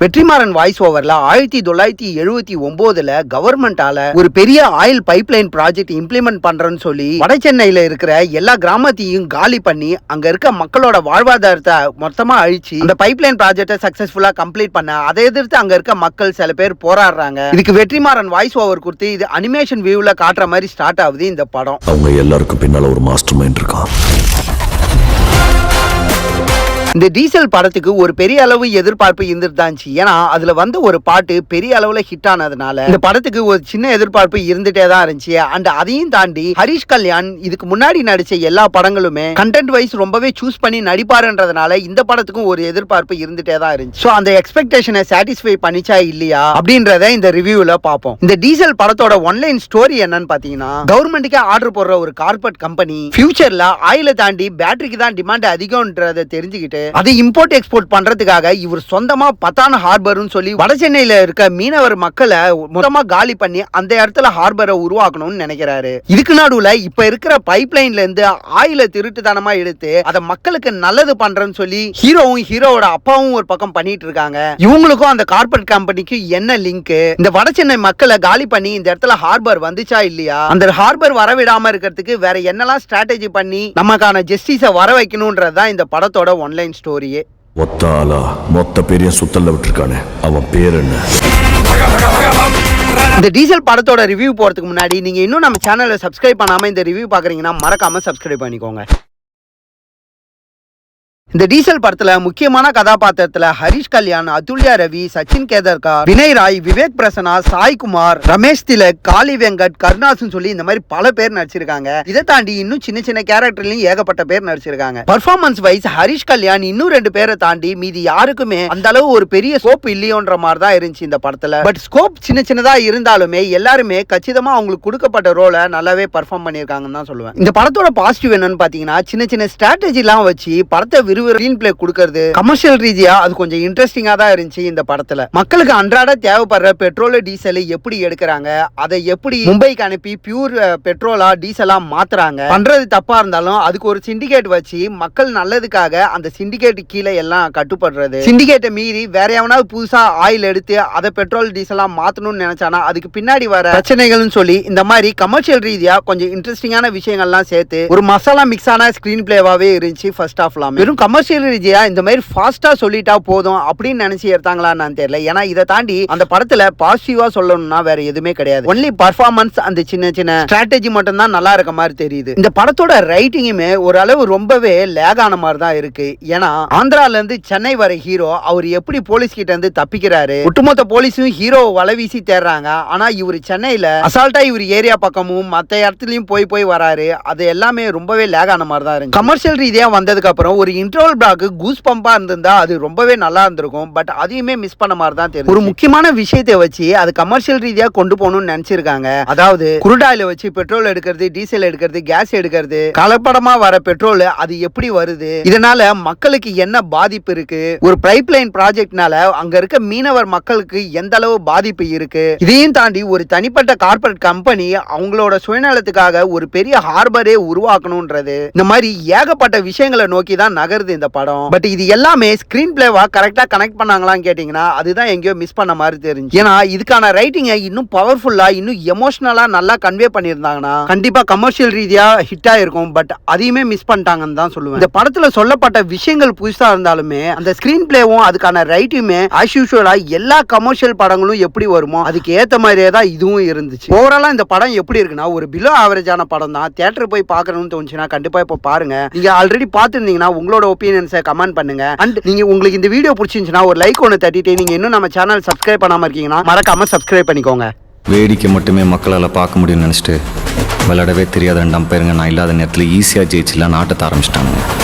Vetrimaaran voice ஓவர்ல ஆயிரத்தி தொள்ளாயிரத்தி எழுபத்தி ஒன்பதுல கவர்மெண்டால ஒரு பெரிய ஆயில் பைப்லைன் ப்ராஜெக்ட் இம்ப்ளிமெண்ட் பண்றேன்னு சொல்லி வட சென்னையில இருக்கிற எல்லா கிராமத்தையும் காலி பண்ணி அங்க இருக்க மக்களோட வாழ்வாதாரத்தை மொத்தமா அழிச்சு அந்த பைப்லைன் ப்ராஜெக்டை சக்சஸ்ஃபுல்லா கம்ப்ளீட் பண்ண அதை எதிர்த்து அங்க இருக்க மக்கள் சில பேர் போராடுறாங்க. இதுக்கு வெற்றிமாறன் வாய்ஸ் ஓவர் கொடுத்து இது அனிமேஷன் வியூல காட்டுற மாதிரி ஸ்டார்ட் ஆகுது இந்த படம். அவங்க எல்லாருக்கும் பின்னால ஒரு மாஸ்டர் மைண்ட் இருக்கான் இந்த டீசல் படத்துக்கு ஒரு பெரிய அளவு எதிர்பார்ப்பு இருந்துருந்தாச்சு ஏன்னா அதுல வந்த ஒரு பாட்டு பெரிய அளவுல ஹிட் ஆனதுனால இந்த படத்துக்கு ஒரு சின்ன எதிர்பார்ப்பு இருந்துட்டே தான் இருந்துச்சு. அண்ட் அதையும் தாண்டி ஹரிஷ் கல்யாண் இதுக்கு முன்னாடி நடிச்ச எல்லா படங்களுமே கண்டென்ட் வைஸ் ரொம்பவே சூஸ் பண்ணி நடிப்பாருன்றதுனால இந்த படத்துக்கும் ஒரு எதிர்பார்ப்பு இருந்துட்டே தான் இருந்துச்சு. ஸோ அந்த எக்ஸ்பெக்டேஷனை சாட்டிஸ்ஃபை பண்ணிச்சா இல்லையா அப்படின்றத இந்த ரிவ்யூல பார்ப்போம். இந்த டீசல் படத்தோட ஒன்லைன் ஸ்டோரி என்னன்னு பாத்தீங்கன்னா கவர்மெண்ட்டுக்கே ஆர்டர் போடுற ஒரு கார்பரேட் கம்பெனி ஃபியூச்சர்ல ஆயில தாண்டி பேட்டரிக்கு தான் டிமாண்ட் அதிகம்ன்றதை தெரிஞ்சுக்கிட்டு அது இம்போர்ட் எக்ஸ்போர்ட் பண்றதுக்காக இவர் சொந்தமா பத்தான ஹார்பர்னு சொல்லி வட சென்னையில இருக்க மீனவர் மக்களை மொத்தமா காலி பண்ணி அந்த இடத்துல ஹார்பரை உருவாக்கணும்னு நினைக்கிறாரு. இதுக்கு நடுவுல இப்ப இருக்கிற பைப் லைன்ல இருந்து ஆயில திருட்டுத்தனமா எடுத்து அதை மக்களுக்கு நல்லது பண்றேன்னு சொல்லி ஹீரோவும் ஹீரோவோட அப்பாவும் ஒரு பக்கம் பண்ணிட்டு இருக்காங்க. இவங்களுக்கும் அந்த கார்பரேட் கம்பெனிக்கு என்ன லிங்க் இந்த வட சென்னை மக்களை காலி பண்ணி இந்த இடத்துல ஹார்பர் வந்துச்சா இல்லையா? அந்த ஹார்பர் வரவிடாம இருக்கிறதுக்கு வேற என்னெல்லாம் ஸ்ட்ராட்டஜி பண்ணி நமக்கான ஜஸ்டிஸை வர வைக்கணும்ன்றதுதான் இந்த படத்தோட ஒன்லைன் ஸ்டோரியே. ஒத்த ஆளா மொத்த பெரிய சுத்தல்ல விட்டுருக்கானே. அவன் பேர் என்ன? இந்த டீசல் படத்தோட ரிவ்யூ போறதுக்கு முன்னாடி நீங்க இன்னும் நம்ம சேனலை சப்ஸ்கிரைப் பண்ணாம இந்த ரிவ்யூ பாக்குறீங்கன்னா மறக்காம சப்ஸ்கிரைப் பண்ணிக்கோங்க. இந்த டீசல் படத்துல முக்கியமான கதாபாத்திரத்துல ஹரிஷ் கல்யாண் அதுல்யா ரவி சச்சின் கேதர்கார் வினய் ராய் விவேக் பிரசன்னா சாய்குமார் ரமேஷ் திலக் காளி வெங்கட் கருணாசன் சொல்லி இந்த மாதிரி பல பேர் நடிச்சிருக்காங்க. இதை தாண்டி இன்னும் சின்ன சின்ன கேரக்டர்லயும் ஏகப்பட்ட பேர் நடிச்சிருக்காங்க. பர்ஃபார்மன்ஸ் வைஸ் ஹரிஷ் கல்யாண் இன்னும் ரெண்டு பேரை தாண்டி மீதி யாருக்குமே அந்த அளவு ஒரு பெரிய ஸ்கோப் இல்லையோன்ற மாதிரி தான் இருந்துச்சு இந்த படத்துல. பட் ஸ்கோப் சின்ன சின்னதா இருந்தாலுமே எல்லாருமே கச்சிதமா அவங்களுக்கு கொடுக்கப்பட்ட ரோலை நல்லாவே பர்ஃபார்ம் பண்ணியிருக்காங்கன்னு தான் சொல்லுவேன். இந்த படத்தோட பாசிட்டிவ் என்னன்னு பாத்தீங்கன்னா சின்ன சின்ன ஸ்ட்ராட்டஜி எல்லாம் வச்சு படத்தை இருவர் ஸ்கிரீன் பிளே கொடுக்கறது. கமர்ஷியல் ரீதியா அது கொஞ்சம் இன்ட்ரெஸ்டிங்கா தான் இருந்துச்சு இந்த படத்துல. மக்களுக்கு அன்றாட தேவைப்படுற பெட்ரோல் டீசல் எப்படி எடுக்கிறாங்க? அதை எப்படி மும்பைக்கு அனுப்பி பியூர் பெட்ரோலா டீசலா மாத்துறாங்க? பண்றது தப்பா இருந்தாலும் அதுக்கு ஒரு சிண்டிகேட் வச்சு மக்கள் நல்லதுக்காக அந்த சிண்டிகேட் கீழே எல்லாம் கட்டுப்படுறது. சிண்டிகேட்டை மீறி வேற எவனாவது புதுசா ஆயில் எடுத்து அதை பெட்ரோல் டீசலா மாத்தணும்னு நினைச்சானா அதுக்கு பின்னாடி வர பிரச்சனைகள்னு சொல்லி இந்த மாதிரி கமர்ஷியல் ரீதியா கொஞ்சம் இன்ட்ரெஸ்டிங்கான விஷயங்கள்லாம் சேர்த்து ஒரு மசாலா மிக்ஸ் ஆன ஸ்கிரீன் பிளேவாவே இருந்துச்சு ஃபர்ஸ்ட் ஆஃப்லாம் வெறும் கமர்ஷியல் ரீதியா இந்த மாதிரி ஃபாஸ்டா சொல்லிட்டா போதும் அப்படின்னு நினைச்சு எடுத்தாங்களான்னு தெரியல. ஏன்னா இதை தாண்டி அந்த படத்துல பாசிட்டிவா சொல்லணும்னா வேற எதுவுமே கிடையாது. ஒன்லி பர்ஃபார்மன்ஸ் அந்த சின்ன சின்ன ஸ்ட்ராட்டஜி மட்டும் தான் நல்லா இருக்க மாதிரி தெரியுது. இந்த படத்தோட ரைட்டிங்குமே ஓரளவு ரொம்பவே லேக் ஆன மாதிரி தான் இருக்கு. ஏன்னா ஆந்திரால இருந்து சென்னை வர ஹீரோ அவர் எப்படி போலீஸ் கிட்ட இருந்து தப்பிக்கிறாரு? ஒட்டுமொத்த போலீஸும் ஹீரோ வலை வீசி தேடுறாங்க. ஆனா இவர் சென்னையில அசால்ட்டா இவர் ஏரியா பக்கமும் மத்த இடத்துலயும் போய் போய் வராரு. அது எல்லாமே ரொம்பவே லேக் ஆன மாதிரி தான் இருக்கு. கமர்ஷியல் ரீதியா வந்ததுக்கு அப்புறம் ஒரு இன்டர்வல் பிளாக் கூஸ் பம்பா இருந்திருந்தா அது ரொம்பவே நல்லா இருந்திருக்கும். பட் அதையுமே மிஸ் பண்ண மாதிரி தான் தெரியும் ஒரு முக்கியமான விஷயத்தை வச்சு அது கமர்ஷியல் ரீதியா கொண்டு போகணும்னு நினைச்சிருக்காங்க. அதாவது குருடாயில வச்சு பெட்ரோல் எடுக்கிறது டீசல் எடுக்கிறது கேஸ் எடுக்கிறது கலப்படமா வர பெட்ரோல் அது எப்படி வருது? இதனால மக்களுக்கு என்ன பாதிப்பு இருக்கு? ஒரு பைப் லைன் ப்ராஜெக்ட்னால அங்க இருக்க மீனவர் மக்களுக்கு எந்த அளவு பாதிப்பு இருக்கு? இதையும் தாண்டி ஒரு தனிப்பட்ட கார்பரேட் கம்பெனி அவங்களோட சுயநலத்துக்காக ஒரு பெரிய ஹார்பரே உருவாக்கணும்ன்றது. இந்த மாதிரி ஏகப்பட்ட விஷயங்களை நோக்கி தான் நகருது இந்த படம். பட் இது எல்லாமே ஸ்கிரீன் பிளேவா கரெக்டா கனெக்ட் பண்ணாங்களான்னு கேட்டீங்கன்னா அதுதான் எங்கேயோ மிஸ் பண்ண மாதிரி தெரிஞ்சு. ஏன்னா இதுக்கான ரைட்டிங்கை இன்னும் பவர்ஃபுல்லா இன்னும் எமோஷனலா நல்லா கன்வே பண்ணியிருந்தாங்கன்னா கண்டிப்பா கமர்ஷியல் ரீதியா ஹிட் ஆயிருக்கும். பட் அதையுமே மிஸ் பண்ணிட்டாங்கன்னு தான் சொல்லுவேன். இந்த படத்துல சொல்லப்பட்ட விஷயங்கள் புதுசா இருந்தாலுமே அந்த ஸ்கிரீன் பிளேவும் அதுக்கான ரைட்டுமே ஆஸ் யூஷுவலா எல்லா கமர்ஷியல் படங்களும் எப்படி வருமோ அதுக்கு ஏத்த மாதிரியே தான் இதுவும் இருந்துச்சு. ஓவராலா இந்த படம் எப்படி இருக்குன்னா ஒரு பிலோ ஆவரேஜான படம் தான் தியேட்டர் போய் பார்க்கணும்னு தோணுச்சுன்னா கண்டிப்பா இப்போ பாருங்க. நீங்க ஆல்ரெடி பார்த்துருந்தீங்கன்னா உங்களோட ஒப்பீனியன்ஸை கமெண்ட் பண்ணுங்க. அண்ட் நீங்க உங்களுக்கு இந்த வீடியோ பிடிச்சிருந்துச்சுன்னா ஒரு லைக் ஒன்று தட்டிட்டு நீங்க இன்னும் நம்ம சேனல் சப்ஸ்கிரைப் பண்ணாம இருக்கீங்கன்னா மறக்காம சப்ஸ்கிரைப் பண்ணிக்கோங்க. வேடிக்கை மட்டுமே மக்களால் பார்க்க முடியும்னு நினச்சிட்டு விளையாடவே தெரியாத ரெண்டு பேருங்க நான் இல்லாத நேரத்தில் ஈஸியாக ஜெயிச்சுலாம் நாட்டத்தை ஆரம்பிச்சிட்டாங்க